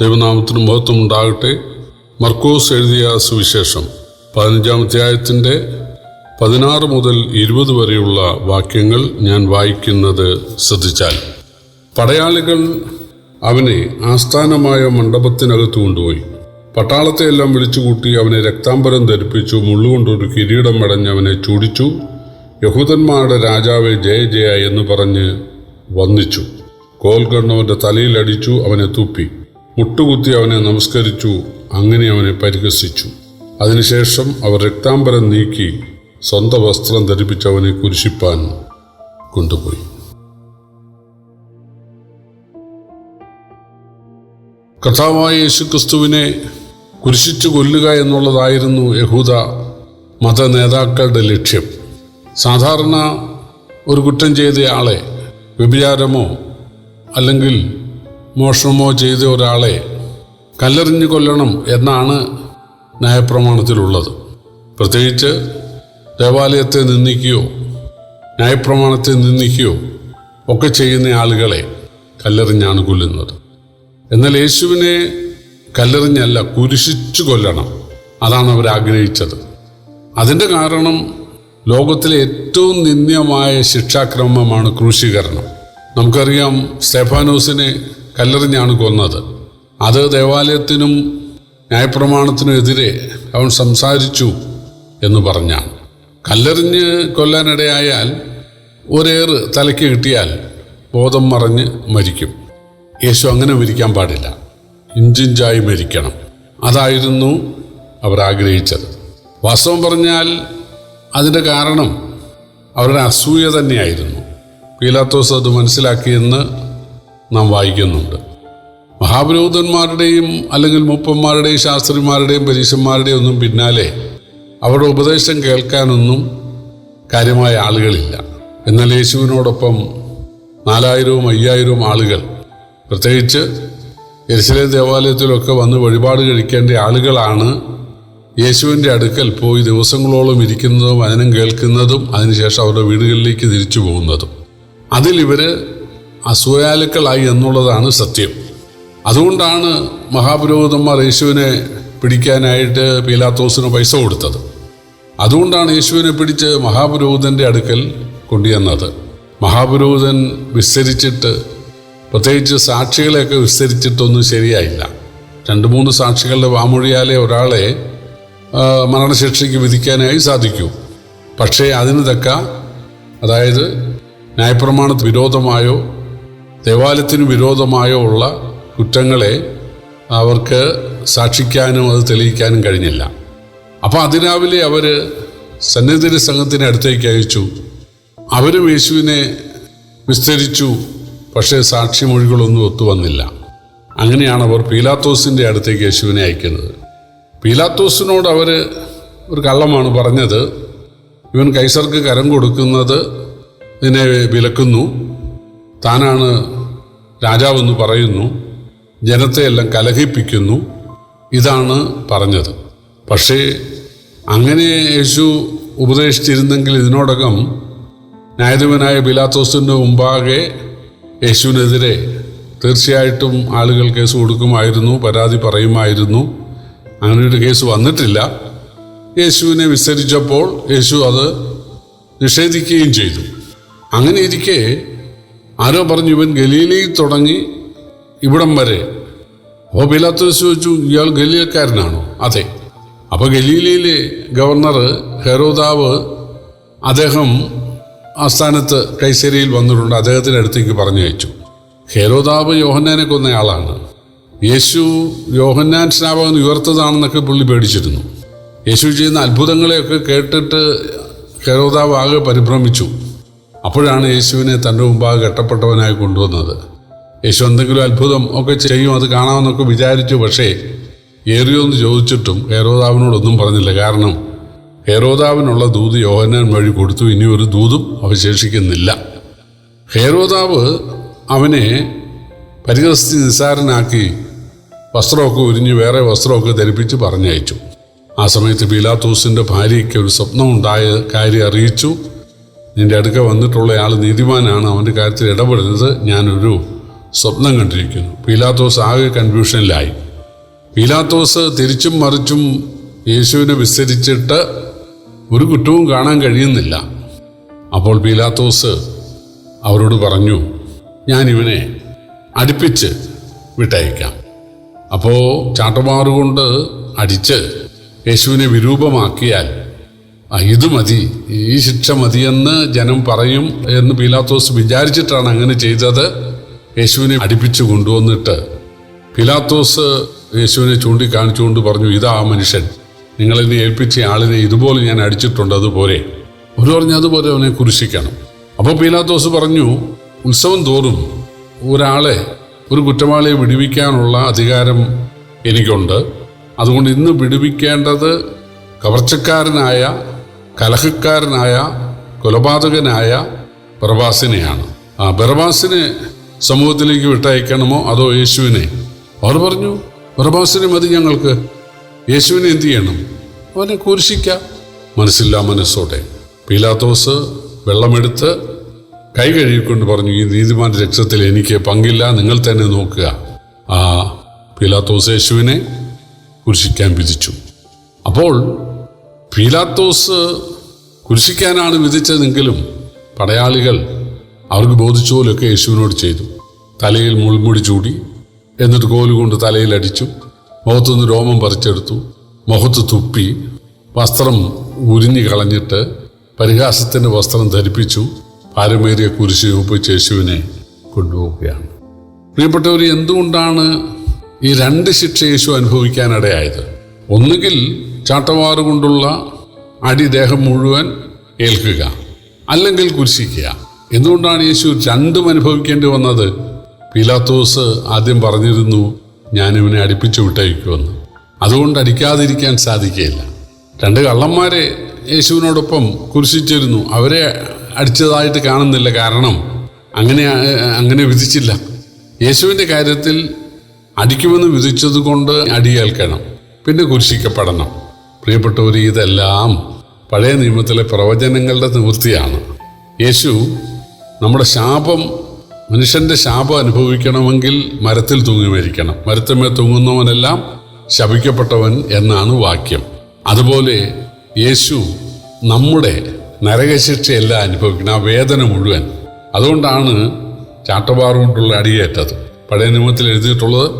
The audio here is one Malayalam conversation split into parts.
ദൈവനാമത്തിന് മഹത്വം ഉണ്ടാകട്ടെ മർക്കോസ് എഴുതിയ സുവിശേഷം പതിനഞ്ചാം അധ്യായത്തിന്റെ പതിനാറ് മുതൽ ഇരുപത് വരെയുള്ള വാക്യങ്ങൾ ഞാൻ വായിക്കുന്നത് ശ്രദ്ധിച്ചാൽ. പടയാളികൾ അവനെ ആസ്ഥാനമായ മണ്ഡപത്തിനകത്ത് കൊണ്ടുപോയി. പട്ടാളത്തെ എല്ലാം വിളിച്ചുകൂട്ടി അവനെ രക്താംബരം ധരിപ്പിച്ചു മുള്ളുകൊണ്ടൊരു കിരീടം അടഞ്ഞ് അവനെ ചൂടിച്ചു യഹൂദന്മാരുടെ രാജാവെ ജയ ജയ എന്ന് പറഞ്ഞ് വന്ദിച്ചു. കോൽകണ്ണവന്റെ തലയിൽ അടിച്ചു അവനെ തുപ്പി. മുട്ടുകുത്തി അവനെ നമസ്കരിച്ചു അങ്ങനെ അവനെ പരിഹസിച്ചു. അതിനുശേഷം അവർ രക്താംബരം നീക്കി സ്വന്തം വസ്ത്രം ധരിപ്പിച്ച് അവനെ കുരിശിപ്പാൻ കൊണ്ടുപോയി. കഥാവായ യേശുക്രിസ്തുവിനെ കുരിശിച്ചു കൊല്ലുക എന്നുള്ളതായിരുന്നു യഹൂദ മത നേതാക്കളുടെ ലക്ഷ്യം. സാധാരണ ഒരു കുറ്റം ചെയ്തയാളെ വ്യഭിചാരമോ അല്ലെങ്കിൽ മോഷണമോ ചെയ്ത ഒരാളെ കല്ലെറിഞ്ഞു കൊല്ലണം എന്നാണ് ന്യായപ്രമാണത്തിലുള്ളത്. പ്രത്യേകിച്ച് ദേവാലയത്തെ നിന്ദിക്കുകയോ ന്യായപ്രമാണത്തെ നിന്ദിക്കുകയോ ഒക്കെ ചെയ്യുന്ന ആളുകളെ കല്ലെറിഞ്ഞാണ് കൊല്ലുന്നത്. എന്നാൽ യേശുവിനെ കല്ലെറിഞ്ഞല്ല കുരിശിച്ചു കൊല്ലണം. അതാണ് അവർ ആഗ്രഹിച്ചത്. അതിന്റെ കാരണം ലോകത്തിലെ ഏറ്റവും നിന്ദ്യമായ ശിക്ഷാക്രമമാണ് ക്രൂശീകരണം. നമുക്കറിയാം സ്റ്റെഫാനോസിനെ കല്ലെറിഞ്ഞാണ് കൊന്നത്. അത് ദേവാലയത്തിനും ന്യായപ്രമാണത്തിനും എതിരെ അവൻ സംസാരിച്ചു എന്ന് പറഞ്ഞാണ്. കല്ലെറിഞ്ഞ് കൊല്ലാനിടയായാൽ ഒരേറ് തലയ്ക്ക് കിട്ടിയാൽ ബോധം മറഞ്ഞ് മരിക്കും. യേശു അങ്ങനെ മരിക്കാൻ പാടില്ല. ഇഞ്ചിഞ്ചായി മരിക്കണം. അതായിരുന്നു അവർ ആഗ്രഹിച്ചത്. വാസ്തവം പറഞ്ഞാൽ അതിന്റെ കാരണം അവരുടെ അസൂയ തന്നെയായിരുന്നു. പീലാത്തോസ് അത് മനസ്സിലാക്കിയെന്ന് നാം വായിക്കുന്നുണ്ട്. മഹാപുരോഹിതന്മാരുടെയും അല്ലെങ്കിൽ മൂപ്പന്മാരുടെയും ശാസ്ത്രിമാരുടെയും പരീക്ഷന്മാരുടെയും ഒന്നും പിന്നാലെ അവരുടെ ഉപദേശം കേൾക്കാനൊന്നും കാര്യമായ ആളുകളില്ല. എന്നാൽ യേശുവിനോടൊപ്പം നാലായിരവും അയ്യായിരവും ആളുകൾ പ്രത്യേകിച്ച് എരിശിലേം ദേവാലയത്തിലൊക്കെ വന്ന് വഴിപാട് കഴിക്കേണ്ട ആളുകളാണ് യേശുവിന്റെ അടുക്കൽ പോയി ദിവസങ്ങളോളം ഇരിക്കുന്നതും വചനം കേൾക്കുന്നതും അതിനുശേഷം അവരുടെ വീടുകളിലേക്ക് തിരിച്ചു പോകുന്നതും. അതിൽ ഇവർ അസൂയാലുക്കളായി എന്നുള്ളതാണ് സത്യം. അതുകൊണ്ടാണ് മഹാപുരോഹിതന്മാർ യേശുവിനെ പിടിക്കാനായിട്ട് പീലാത്തോസിന് പൈസ കൊടുത്തത്. അതുകൊണ്ടാണ് യേശുവിനെ പിടിച്ച് മഹാപുരോഹിതന്റെ അടുക്കൽ കൊണ്ടുവന്നത് മഹാപുരോഹിതൻ വിസ്തരിച്ചിട്ട് പ്രത്യേകിച്ച് സാക്ഷികളെയൊക്കെ വിസ്തരിച്ചിട്ടൊന്നും ശരിയായില്ല. രണ്ട് മൂന്ന് സാക്ഷികളുടെ വാമൊഴിയാലെ ഒരാളെ മരണശിക്ഷയ്ക്ക് വിധിക്കാനായി സാധിക്കൂ. പക്ഷേ അതിന് തക്ക അതായത് ന്യായപ്രമാണത്തിന് വിരോധമായോ ദേവാലയത്തിന് വിരോധമായോ ഉള്ള കുറ്റങ്ങളെ അവർക്ക് സാക്ഷിക്കാനും അത് തെളിയിക്കാനും കഴിഞ്ഞില്ല. അപ്പോൾ അതിരാവിലെ അവർ സന്നിധി സംഘത്തിന് അടുത്തേക്ക് അയച്ചു. അവരും യേശുവിനെ വിസ്തരിച്ചു പക്ഷേ സാക്ഷിമൊഴികളൊന്നും ഒത്തുവന്നില്ല അങ്ങനെയാണ് അവർ പീലാത്തോസിന്റെ അടുത്തേക്ക് യേശുവിനെ അയക്കുന്നത്. പീലാത്തോസിനോട് അവർ ഒരു കള്ളമാണ് പറഞ്ഞത്. ഇവൻ കൈസർക്ക് കരം കൊടുക്കുന്നത് ഇതിനെ വിലക്കുന്നു. താനാണ് രാജാവെന്ന് പറയുന്നു ജനത്തെയെല്ലാം കലഹിപ്പിക്കുന്നു ഇതാണ് പറഞ്ഞത്. പക്ഷേ അങ്ങനെ യേശു ഉപദേശിച്ചിരുന്നെങ്കിൽ ഇതിനോടകം ന്യായാധിപനായ ബിലാത്തോസിന്റെ മുമ്പാകെ യേശുവിനെതിരെ തീർച്ചയായിട്ടും ആളുകൾ കേസ് കൊടുക്കുമായിരുന്നു പരാതി പറയുമായിരുന്നു. അങ്ങനെ ഒരു കേസ് വന്നിട്ടില്ല. യേശുവിനെ വിസ്തരിച്ചപ്പോൾ യേശു അത് നിഷേധിക്കുകയും ചെയ്തു. അങ്ങനെ ഇരിക്കെ ആരോ പറഞ്ഞു ഇവൻ ഗലീലയിൽ തുടങ്ങി ഇവിടം വരെ. അപ്പോൾ പിലാത്തോസ് ചോദിച്ചു ഇയാൾ ഗലീലക്കാരനാണോ? അതെ. അപ്പോൾ ഗലീലയിലെ ഗവർണർ ഹെറോദാവ് അദ്ദേഹം ആസ്ഥാനത്ത് കൈസരിയിൽ വന്നിട്ടുണ്ട് അദ്ദേഹത്തിന്റെ അടുത്തേക്ക് പറഞ്ഞു അയച്ചു ഹെരോദാവ് യോഹന്നാനെ കൊന്നയാളാണ് യേശു യോഹന്നാൻ സ്നാപകൻ ഉയർത്തതാണെന്നൊക്കെ പുള്ളി പേടിച്ചിരുന്നു. യേശു ചെയ്യുന്ന അത്ഭുതങ്ങളെയൊക്കെ കേട്ടിട്ട് ഹെരോദാവ് ആകെ പരിഭ്രമിച്ചു. അപ്പോഴാണ് യേശുവിനെ തന്റെ മുമ്പാകെ കെട്ടപ്പെട്ടവനായി കൊണ്ടുവന്നത്. യേശു എന്തെങ്കിലും അത്ഭുതം ഒക്കെ ചെയ്യും അത് കാണാമെന്നൊക്കെ വിചാരിച്ചു പക്ഷേ ഏറിയോ എന്ന് ചോദിച്ചിട്ടും ഹേരോദാവിനോടൊന്നും പറഞ്ഞില്ല. കാരണം ഹേരോദാവിനുള്ള ദൂത് യോഹന്നാൻ വഴി കൊടുത്തു ഇനി ഒരു ദൂതും അവശേഷിക്കുന്നില്ല. ഹേരോദാവ് അവനെ പരിഹസിച്ച് നിസ്സാരനാക്കി വസ്ത്രമൊക്കെ ഉരിഞ്ഞ് വേറെ വസ്ത്രമൊക്കെ ധരിപ്പിച്ച് പറഞ്ഞയച്ചു. ആ സമയത്ത് പീലാത്തൂസിന്റെ ഭാര്യയ്ക്ക് ഒരു സ്വപ്നം ഉണ്ടായ കാര്യം അറിയിച്ചു. നിന്റെ അടുക്ക വന്നിട്ടുള്ള ആൾ നീതിമാനാണ്. അവന്റെ കാര്യത്തിൽ ഇടപെടരുത്. ഞാനൊരു സ്വപ്നം കണ്ടിരിക്കുന്നു. പീലാത്തോസ് ആകെ കൺഫ്യൂഷനിലായി പീലാത്തോസ് തിരിച്ചും മറിച്ചും യേശുവിനെ വിസ്തരിച്ചിട്ട് ഒരു കുറ്റവും കാണാൻ കഴിയുന്നില്ല. അപ്പോൾ പീലാത്തോസ് അവരോട് പറഞ്ഞു ഞാൻ ഇവനെ അടുപ്പിച്ച് വിട്ടയക്കാം. അപ്പോൾ ചാട്ടമാറുകൊണ്ട് അടിച്ച് യേശുവിനെ വിരൂപമാക്കിയാൽ ഇത് മതി. ഈ ശിക്ഷ മതിയെന്ന് ജനം പറയും എന്ന് പീലാത്തോസ് വിചാരിച്ചിട്ടാണ് അങ്ങനെ ചെയ്തത്. യേശുവിനെ അടുപ്പിച്ചു കൊണ്ടുവന്നിട്ട് പിലാത്തോസ് യേശുവിനെ ചൂണ്ടിക്കാണിച്ചുകൊണ്ട് പറഞ്ഞു ഇതാ ആ മനുഷ്യൻ. നിങ്ങളെന്നെ ഏൽപ്പിച്ച ആളിനെ ഇതുപോലെ ഞാൻ അടിച്ചിട്ടുണ്ട് അതുപോലെ. ഒരു പറഞ്ഞു അതുപോലെ അവനെ കുരിശിക്കണം. അപ്പോൾ പീലാത്തോസ് പറഞ്ഞു ഉത്സവം തോറും ഒരാളെ ഒരു കുറ്റവാളിയെ വിടുവിക്കാനുള്ള അധികാരം എനിക്കുണ്ട്. അതുകൊണ്ട് ഇന്ന് വിടുവിക്കേണ്ടത് കവർച്ചക്കാരനായ കലഹക്കാരനായ കൊലപാതകനായ ബർബാസിനെയാണ് ആ ബർബാസിനെ സമൂഹത്തിലേക്ക് വിട്ടയക്കണമോ അതോ യേശുവിനെ? അവർ പറഞ്ഞു ബർബാസിനെ മതി ഞങ്ങൾക്ക്. യേശുവിനെ എന്ത് ചെയ്യണം? അവനെ കുരിശിക്കാം. മനസ്സില്ലാ മനസ്സോടെ. പീലാത്തോസ് വെള്ളമെടുത്ത് കൈ കഴുകിക്കൊണ്ട് പറഞ്ഞു ഈ നീതിമാന്റെ രക്തത്തിൽ എനിക്ക് പങ്കില്ല നിങ്ങൾ തന്നെ നോക്കുക. ആ പീലാത്തോസ് യേശുവിനെ കുരിശിക്കാൻ വിധിച്ചു. അപ്പോൾ പീലാത്തോസ് കുരിശിക്കാനാണ് വിധിച്ചതെങ്കിലും പടയാളികൾ അവർക്ക് ബോധിച്ച പോലെയൊക്കെ യേശുവിനോട് ചെയ്തു. തലയിൽ മുൾമുടി ചൂടി എന്നിട്ട് കോലുകൊണ്ട് തലയിൽ അടിച്ചു മുഖത്തുനിന്ന് രോമം പറിച്ചെടുത്തു മുഖത്ത് തുപ്പി വസ്ത്രം ഉരിഞ്ഞു കളഞ്ഞിട്ട് പരിഹാസത്തിന്റെ വസ്ത്രം ധരിപ്പിച്ചു പാരമേറിയ കുരിശ് ഒപ്പിച്ച് യേശുവിനെ കൊണ്ടുപോവുകയാണ്. പ്രിയപ്പെട്ടവർ എന്തുകൊണ്ടാണ് ഈ രണ്ട് ശിക്ഷ യേശു അനുഭവിക്കാനിടയായത്? ഒന്നുകിൽ ചാട്ടവാറ് കൊണ്ടുള്ള അടി ദേഹം മുഴുവൻ ഏൽക്കുക അല്ലെങ്കിൽ കുരിശിക്കുക. എന്തുകൊണ്ടാണ് യേശു രണ്ടും അനുഭവിക്കേണ്ടി വന്നത്? പീലാത്തോസ് ആദ്യം പറഞ്ഞിരുന്നു ഞാനിവനെ അടുപ്പിച്ചു വിട്ടയക്കുമെന്ന്. അതുകൊണ്ട് അടിക്കാതിരിക്കാൻ സാധിക്കുകയില്ല. രണ്ട് കള്ളന്മാരെ യേശുവിനോടൊപ്പം കുരിശിച്ചിരുന്നു. അവരെ അടിച്ചതായിട്ട് കാണുന്നില്ല കാരണം അങ്ങനെ അങ്ങനെ വിധിച്ചില്ല. യേശുവിന്റെ കാര്യത്തിൽ അടിക്കുമെന്ന് വിധിച്ചത് കൊണ്ട് അടിയേൽക്കണം പിന്നെ കുരിശിക്കപ്പെടണം. പ്രിയപ്പെട്ടവർ ഇതെല്ലാം പഴയ നിയമത്തിലെ പ്രവചനങ്ങളുടെ നിവൃത്തിയാണ്. യേശു നമ്മുടെ ശാപം മനുഷ്യന്റെ ശാപം അനുഭവിക്കണമെങ്കിൽ മരത്തിൽ തൂങ്ങി മരിക്കണം. മരത്തമേ തൂങ്ങുന്നവനെല്ലാം ശപിക്കപ്പെട്ടവൻ എന്നാണ് വാക്യം. അതുപോലെ യേശു നമ്മുടെ നരകശിക്ഷയെല്ലാം അനുഭവിക്കണം ആ വേദന മുഴുവൻ. അതുകൊണ്ടാണ് ചാട്ടവാറ് കൊണ്ടുള്ള അടിയേറ്റത്. പഴയ നിയമത്തിൽ എഴുതിയിട്ടുള്ളത്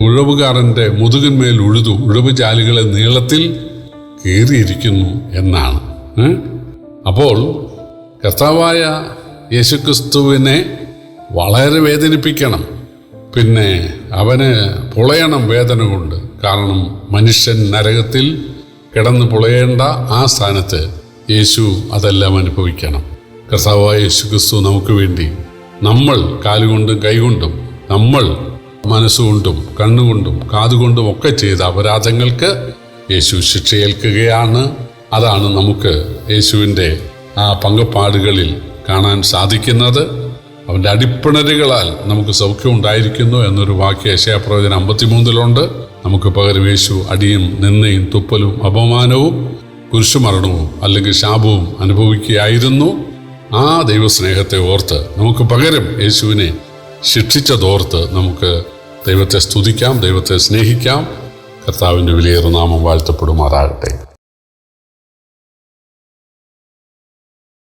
ഉഴവുകാരന്റെ മുതുകിന്മേൽ ഉഴുതു ഉഴവ് ചാലുകളെ നീളത്തിൽ കീറിയിരിക്കുന്നു എന്നാണ്. അപ്പോൾ കർത്താവായ യേശുക്രിസ്തുവിനെ വളരെ വേദനിപ്പിക്കണം. പിന്നെ അവന് പൊളയണം വേദന കൊണ്ട്. കാരണം മനുഷ്യൻ നരകത്തിൽ കിടന്ന് പൊളയേണ്ട ആ സ്ഥാനത്ത് യേശു അതെല്ലാം അനുഭവിക്കണം. കർത്താവായ യേശു ക്രിസ്തു നമുക്ക് വേണ്ടി നമ്മൾ കാലുകൊണ്ടും കൈകൊണ്ടും നമ്മൾ മനസ്സുകൊണ്ടും കണ്ണുകൊണ്ടും കാതുകൊണ്ടും ഒക്കെ ചെയ്ത അപരാധങ്ങൾക്ക് യേശു ശിക്ഷയേൽക്കുകയാണ്. അതാണ് നമുക്ക് യേശുവിന്റെ ആ പങ്കപ്പാടുകളിൽ കാണാൻ സാധിക്കുന്നത്. അവന്റെ അടിപ്പിണരുകളാൽ നമുക്ക് സൗഖ്യം ഉണ്ടായിരിക്കുന്നു എന്നൊരു വാക്യ ഏഷ്യാപ്രവചനം അമ്പത്തിമൂന്നിലുണ്ട്. നമുക്ക് പകരം യേശു അടിയും നിന്നയും തുപ്പലും അപമാനവും കുരിശുമരണവും അല്ലെങ്കിൽ ശാപവും അനുഭവിക്കുകയായിരുന്നു. ആ ദൈവസ്നേഹത്തെ ഓർത്ത് നമുക്ക് പകരം യേശുവിനെ ശിക്ഷിച്ചതോർത്ത് നമുക്ക് ദൈവത്തെ സ്തുതിക്കാം ദൈവത്തെ സ്നേഹിക്കാം. കർത്താവിന്റെ വിലയേറുന്ന നാമം വാഴ്ത്തപ്പെടുമാറാകട്ടെ.